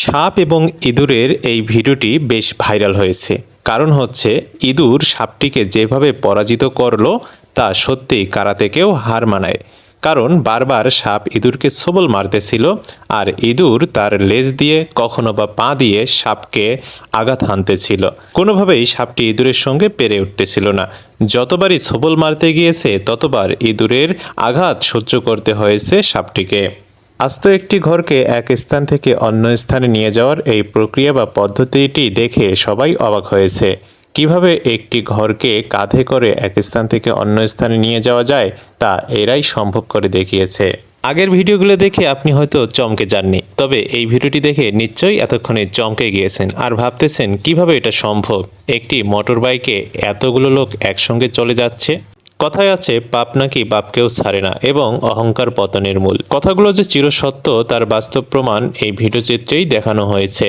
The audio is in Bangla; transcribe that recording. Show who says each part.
Speaker 1: সাপ এবং ইঁদুরের এই ভিডিওটি বেশ ভাইরাল হয়েছে। কারণ হচ্ছে, ইঁদুর সাপটিকে যেভাবে পরাজিত করল, তা সত্যি কারাতেকেও হার মানায়। কারণ বারবার সাপ ইঁদুরকে সবল মারতেছিল, আর ইঁদুর তার লেজ দিয়ে কখনো বা পা দিয়ে সাপকে আঘাত হানতেছিল। কোনোভাবেই সাপটি ইঁদুরের সঙ্গে পেরে উঠতেছিল না। যতবারই সবল মারতে গিয়েছে, ততবার ইঁদুরের আঘাত সহ্য করতে হয়েছে সাপটিকে। আস্ত একটি ঘরকে এক স্থান থেকে অন্য স্থানে নিয়ে যাওয়ার এই প্রক্রিয়া বা পদ্ধতিটি দেখে সবাই অবাক হয়েছে। কীভাবে একটি ঘরকে কাঁধে করে এক স্থান থেকে অন্য স্থানে নিয়ে যাওয়া যায় তা এরাই সম্ভব করে দেখিয়েছে। আগের ভিডিওগুলো দেখে আপনি হয়তো চমকে যাননি, তবে এই ভিডিওটি দেখে নিশ্চয়ই এতক্ষণে চমকে গিয়েছেন আর ভাবতেছেন কীভাবে এটা সম্ভব? একটি মোটর বাইকে এতগুলো লোক একসঙ্গে চলে যাচ্ছে? কথায় আছে, পাপ নাকি বাপকেও ছাড়ে না এবং অহংকার পতনের মূল। কথাগুলো যে চিরসত্য, তার বাস্তব প্রমাণ এই ভিডিও চিত্রেই দেখানো হয়েছে।